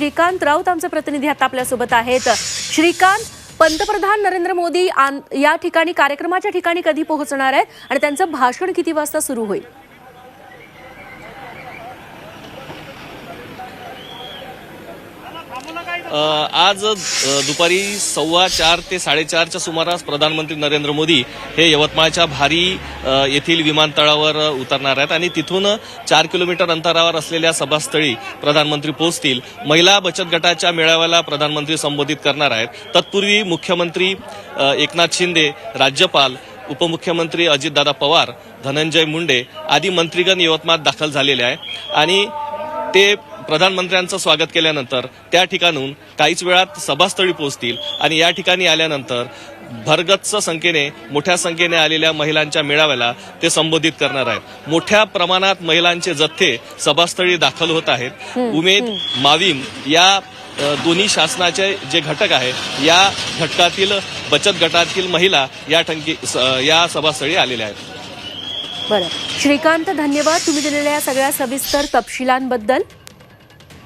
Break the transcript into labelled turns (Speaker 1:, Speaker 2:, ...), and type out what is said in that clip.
Speaker 1: श्रीकांत राऊत आमचे प्रतिनिधी आता आपल्यासोबत आहेत. श्रीकांत पंतप्रधान नरेंद्र मोदी आन- या ठिकाणी कार्यक्रमाच्या ठिकाणी कधी पोहोचणार आहेत? आणि त्यांचं भाषण किती वाजता सुरू होईल?
Speaker 2: आज दुपारी सव्वा चार ते साडेचारच्या सुमारास प्रधानमंत्री नरेंद्र मोदी हे यवतमाळच्या भारी येथील विमानतळावर उतरणार आहेत आणि तिथून चार किलोमीटर अंतरावर असलेल्या सभास्थळी प्रधानमंत्री पोहोचतील. महिला बचत गटाच्या मेळाव्याला प्रधानमंत्री संबोधित करणार आहेत. तत्पूर्वी मुख्यमंत्री एकनाथ शिंदे राज्यपाल उपमुख्यमंत्री अजितदादा पवार धनंजय मुंडे आदी मंत्रीगण यवतमाळ दाखल झालेले आहे आणि ते प्रधानमंत्र्यांचं स्वागत केल्यानंतर त्या ठिकाणून काहीच वेळात सभास्थळी पोहोचतील आणि या ठिकाणी आल्यानंतर भरगच्च संख्येने मोठ्या संख्येने आलेल्या महिलांच्या मेळाव्याला ते संबोधित करणार आहेत. मोठ्या प्रमाणात महिलांचे जथ्थे सभास्थळी दाखल होत आहेत. उमेद मावीम या दोन्ही शासनाचे जे घटक आहे या घटकातील बचत गटातील महिला या ठंकी या सभास्थळी आलेल्या आहेत.
Speaker 1: बरं. श्रीकांत धन्यवाद तुम्ही दिलेल्या या सगळ्या सविस्तर तपशिलांबद्दल.